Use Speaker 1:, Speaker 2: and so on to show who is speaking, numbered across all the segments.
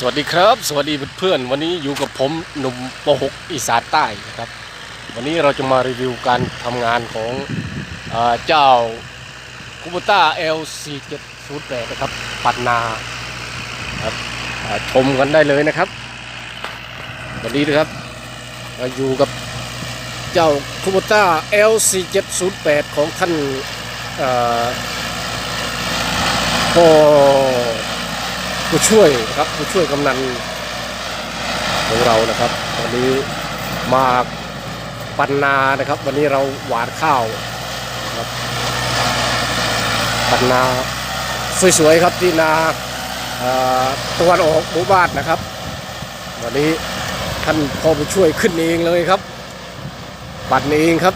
Speaker 1: สวัสดีครับ สวัสดีเพื่อนๆวันนี้อยู่กับผมหนุ่มปหกอีสานใต้นะครับ วันนี้เราจะมารีวิวการทำงานของเอเจ้าคูปต้า L4708 นะครับ ปัดนาครับชมกันได้เลยนะครับ วันนี้นะครับเราอยู่กับเจ้าคูปต้า L4708 ของท่านเอ่อพ่อ ผู้ช่วยนะครับผู้ช่วยกำนันของเรานะครับวันนี้มาปันนานะครับ วันนี้เราหวานข้าวนะครับปันนาสวยๆครับที่นาตะวันออกหมู่บ้านนะครับ วันนี้ท่านพ่อผู้ช่วยขึ้นเองเลยครับ ปัดเองครับ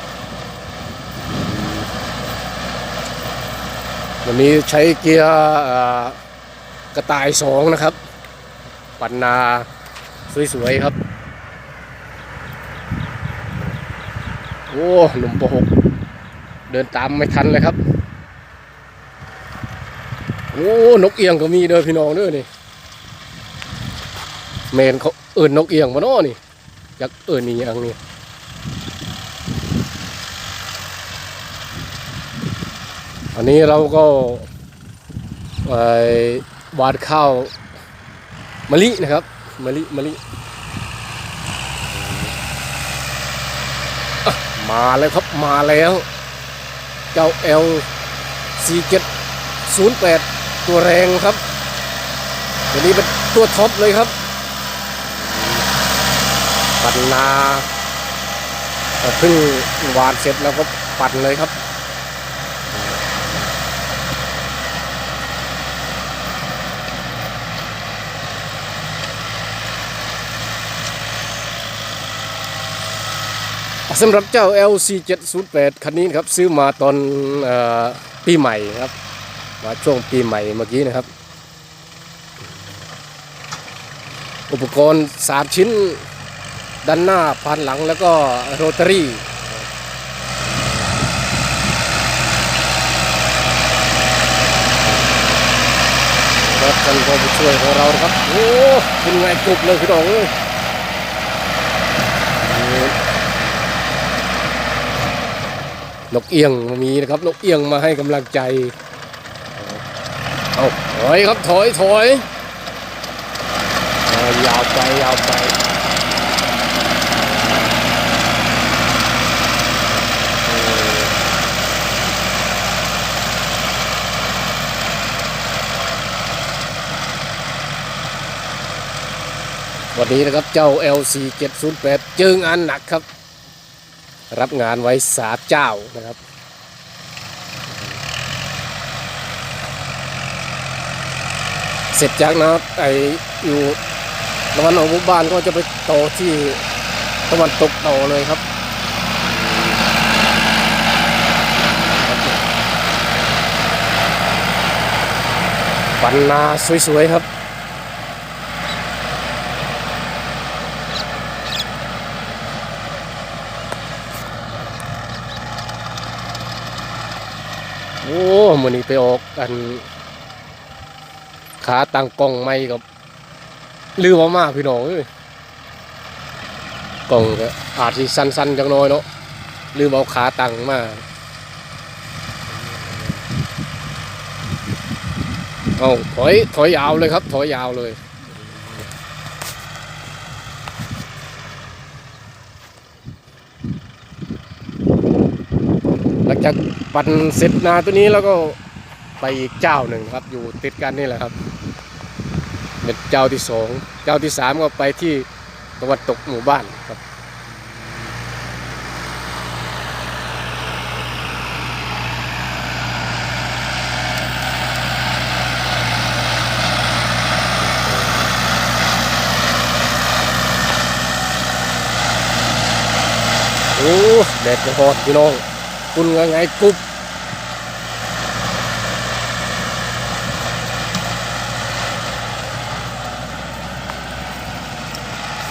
Speaker 1: วันนี้ใช้เกียร์ กระต่ายสองนะครับ ปันนาสวยๆครับ โอ้หนุ่มปหกเดินตามไม่ทันเลยครับ โอ้นกเอียงก็มีเด้อพี่น้องเด้อนี่เมนเขาเอินนกเอียงมาเนาะนี่อยากเอินนี่ยังนี่อันนี้เราก็ไป หวานข้าวมะลินะครับมะลิมะลิมาแล้วครับมาแล้ว เจ้า L 4708 ตัวแรงครับตัวนี้เป็นตัวท็อปเลยครับปันนาเพิ่งหวานเสร็จแล้วก็ปั่นเลยครับ สำหรับเจ้า LC708 คันนี้ครับซื้อมาตอนออปีใหม่ครับ มาช่วงปีใหม่เมื่อกี้นะครับ อุปกรณ์3ชิ้น ด้านหน้าพันหลังแล้วก็โรตารี่ครับท่านพ่อผู้ช่วยของเราครับ โอ้เป็นไงกรุบเลยพี่น้องเอ้ย นกเอียงมีนะครับ นกเอียงมาให้กำลังใจเอาถอยครับถอยถอยเอายาวไปยาวไปเออวันนี้นะครับเจ้า LC 708เจองานหนักครับ รับงานไว้สาเจ้านะครับ เสร็จจากนะไออยู่ตะวันออกหมู่บ้านก็จะไปต่อที่ตะวันตกต่อเลยครับปันนาสวยๆครับ โอ้มือนี้ไปออกกัน ขาตั้งกล้องไม่กับลืมมามากพี่น้องเอ้ยกล้องก็อาจสิสั้นๆจังน้อยเนาะลืมเอาขาตั้งมาเอาถอยถอยยาวเลยครับ ถอยยาวเลยหลังจาก ปั่นเสร็จนาตัวนี้แล้วก็ไปอีกเจ้าหนึ่งครับ อยู่ติดกันนี่แหละครับเป็นเจ้าที่สองเจ้าที่สามก็ไปที่ตะวันตกหมู่บ้านครับโอ้แดดยังพอดพี่น้อง คุณว่าไงกุ๊บ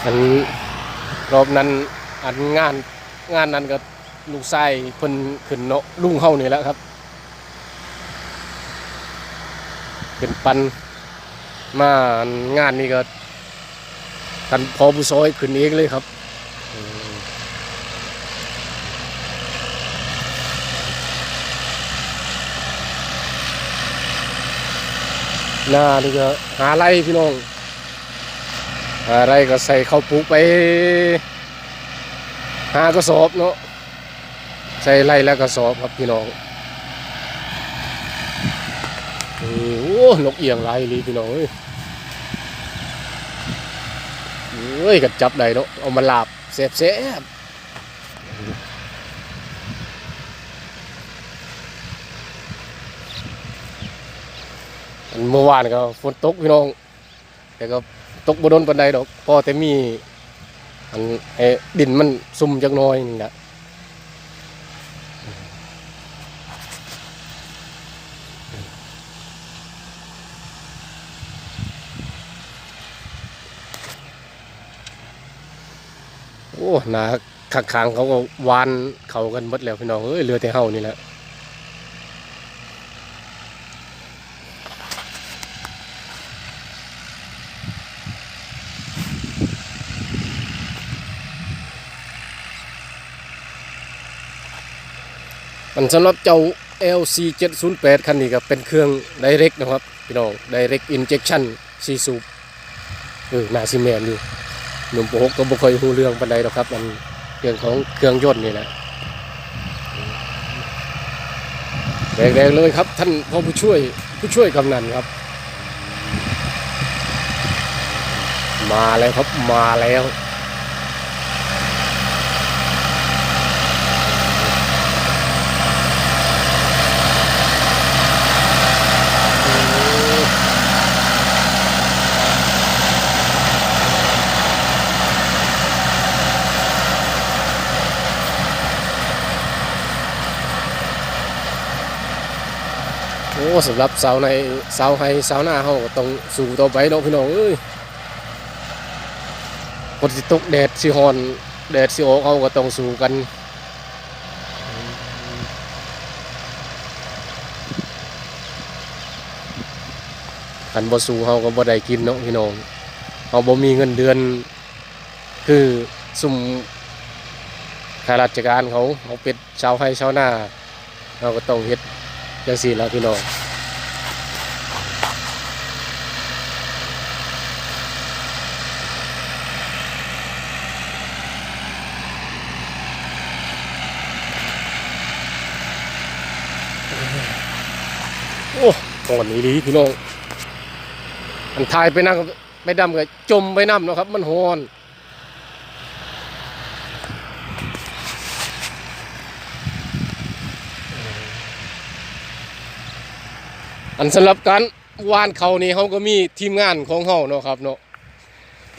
Speaker 1: อันรอบนั้นอันงานงานนั้นก็ลูกไส้เพิ่นขึ้นเนาะลุงเฮานี่แหละครับ เป็นปันมางานนี้ก็กันพอผู้ซอยขึ้นเองเลยครับ หน้านี่ก็หาไรพี่น้องหาไรก็ใส่ข้าวปลูกไปหากระสอบเนาะใส่ไรแล้วกระสอบครับพี่น้องโอ้นกเอียงไรลีพี่น้องเอ้ยกัจับได้เนาะเอามาลาบเสบเสบอัน เมื่อวานก็ฝนตกพี่น้อง แต่ก็ตกบโดนปันใดดอกพอแต่มีอันไอ้ดินมันซุ่มจักหน้อยนี่แหละโอ้หนาขักขางเขาก็วานเขากันหมดแล้วพี่น้องเอ้ยเหลือแต่เฮานี่แหละ มันสำหรับเจ้า LC 708คันนี้ก็เป็นเครื่อง Direct นะครับพี่น้อง Direct Injection ซีสูบเออนาซีแมนอยู่หนุ่มโปกก็บ่ค่อยรู้เรื่องปานใดหรอกครับมันเรื่องของเครื่องยนต์นี่แหละแรงๆเลยครับ ท่านพ่อผู้ช่วยผู้ช่วยกำนันครับ มาแล้วครับมาแล้ว โอ้สำหรับสาวในสาวไฮสาวหน้าเฮาก็ต้องสู้ต่อไปเนาะพี่น้องเอ้ยฝนสิตกแดดสิฮอนแดดสิออเฮาก็ต้องสู้กันคันบ่สู้เฮาก็บ่ได้กินเนาะพี่น้องเฮาบ่มีเงินเดือน คือซุ่มข้าราชการเขาเขาเป็นชาวไร่ชาวนาเราก็ต้องเฮ็ด จังสี่แล้วพี่น้องโอ้ตอนนี้ดีพี่น้องอันทายไปนั่งไปดำกับจมไปน้ำเนาะครับ มันหอน อันสำหรับการวานเขานี่เขาก็มีทีมงานของเขาเนาะครับเนาะ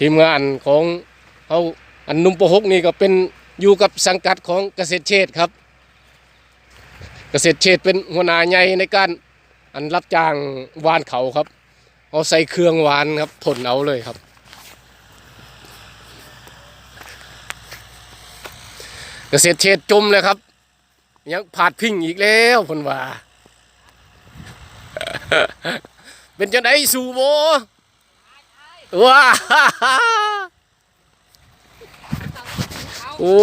Speaker 1: ทีมงานของเขาอันนุ่มประหกนี่ก็เป็นอยู่กับสังกัดของเกษตรเชษครับ เกษตรเชษเป็นหัวหน้าใหญ่ในการอันรับจ้างวานเขาครับเอาใส่เครื่องวานครับผลเอาเลยครับ เกษตรเชษจมเลยครับยังผาดพิงอีกแล้วเพนว่า เป็นจังไดสู่โบว้าโอ้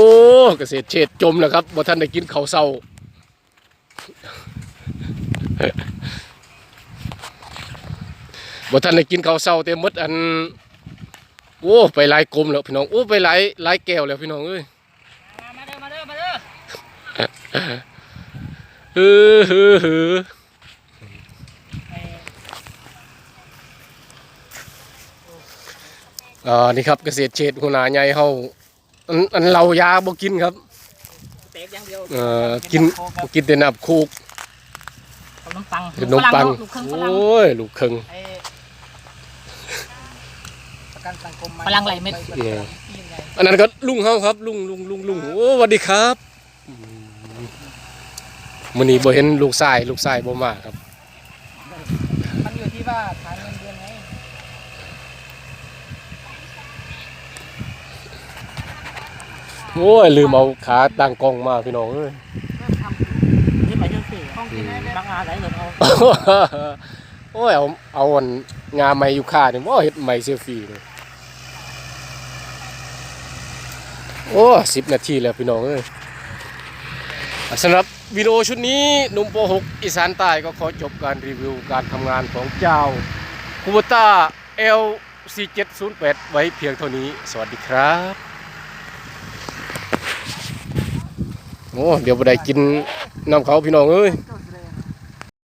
Speaker 1: เกษตรเชษฐ์จมแล้วครับบ่ท่านได้กินข้าวเช้าบ่ท่านได้กินข้าวเช้าแต่หมดอันโอ้ไปหลายกลมแล้วพี่น้องโอ้ไปหลายหลายแก้วแล้วพี่น้องเอ้ย
Speaker 2: มาเด้อมาเด้อมาเด้อ
Speaker 1: เออเออเออ
Speaker 2: ไอ้
Speaker 1: อ่านี่ครับเกษตรเชษฐ์หัวหน้าใหญ่เฮาอันอันเรายาบ่กินครับ
Speaker 2: เต็กอย่างเดียว
Speaker 1: เอ่อกินกินแต่น้ำคูก
Speaker 2: ขนมปัง
Speaker 1: ขนมปัง
Speaker 2: ลูกครึ่ง
Speaker 1: โอ
Speaker 2: ฝรั่ง้
Speaker 1: ยลูกครึ่ง
Speaker 2: ไอ้
Speaker 3: ประกันสังคม
Speaker 2: ฝรั่งไหลเม็ด
Speaker 1: เนี่ยอันนั้นก็ลุงเฮาครับ ลุงลุงลุงลุงโอ้สวัสดีครับอืมมื้อนี้บ่เห็นลูกชายลูกชายบ่มาครับ โอ้ยลืมเอาขาตั้งกองมาพี่น้องเอ้ย
Speaker 2: นี่ไปเที่ยวสี่
Speaker 3: ห้องกินได้เลย
Speaker 2: บางอาไหลเหลือเอา
Speaker 1: โอ้ยเอาเอาวันงานใหม่อยูคาเนี่ยว่าเห็ดใหม่เซลฟีเลยโอ้สิบนาทีแล้วพี่น้องเอ้ยสำหรับวิดีโอชุดนี้นุ่มโปหกอีสานใต้ก็ขอจบการรีวิวการทำงานของเจ้าคูบต้า L4708 ไว้เพียงเท่านี้ สวัสดีครับ อ้เดี๋ยวไปได้กินน้ำเขาพี่น้องเอ้ย